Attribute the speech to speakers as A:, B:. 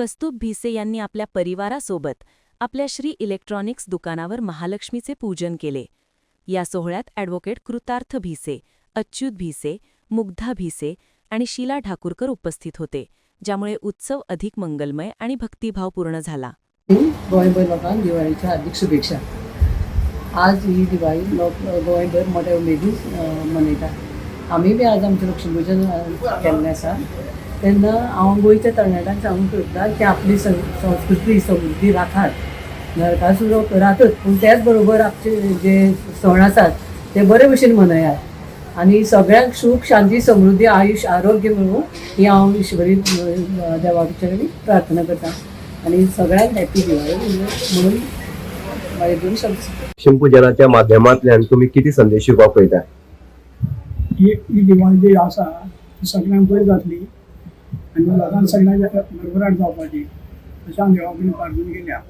A: कस्तूप भिसे यांनी आपल्या परिवारासोबत आपल्या श्री इलेक्ट्रॉनिक्स दुकानावर महालक्ष्मीचे पूजन केले. या सोहळ्यात ॲडव्होकेट कृतार्थ भिसे अच्युत भिसे मुग्धा भिसे आणि शीला ठाकूरकर उपस्थित होते ज्यामुळे उत्सव अधिक मंगलमय आणि भक्तिभावपूर्ण झाला.
B: गोंयभर लोकांक दिवाळीच्या हार्दिक शुभेच्छा. आज ही दिवाळी लोक गोंयभर मोठ्या उमेदीन मनयतात आमी बी आज आमचें लक्ष्मीपूजन केल्लें आसा तेन्ना हांव गोंयच्या तरणाट्यांक सांगूंक सोदतां की आपली सं- संस्कृती समृद्धी राखात. नरकासुरो करातच पूण त्याच बरोबर आमचे जे सण आसात ते बरे भशेन मनयात. आनी सगळ्यांक सुख शांती समृद्धी आयुश्य आरोग्य मेळूं ही हांव ईश्वरी अं, देवा कडेन प्रार्थना करतां आणि सगळ्यांत हॅपी दिवाळी म्हणून माझे दोन शब्द
C: लक्ष्मीपूजनाच्या माध्यमांतल्यान तुम्ही किती संदेश शिकोवपाक पळयता
D: ही ही दिवाळी जी आसा ती सगळ्यांक बरी जातली आनी लोकांक सगळ्यांच्या बरोबराट जावपाची अशें हांव देवा कडेन प्रार्थना केल्या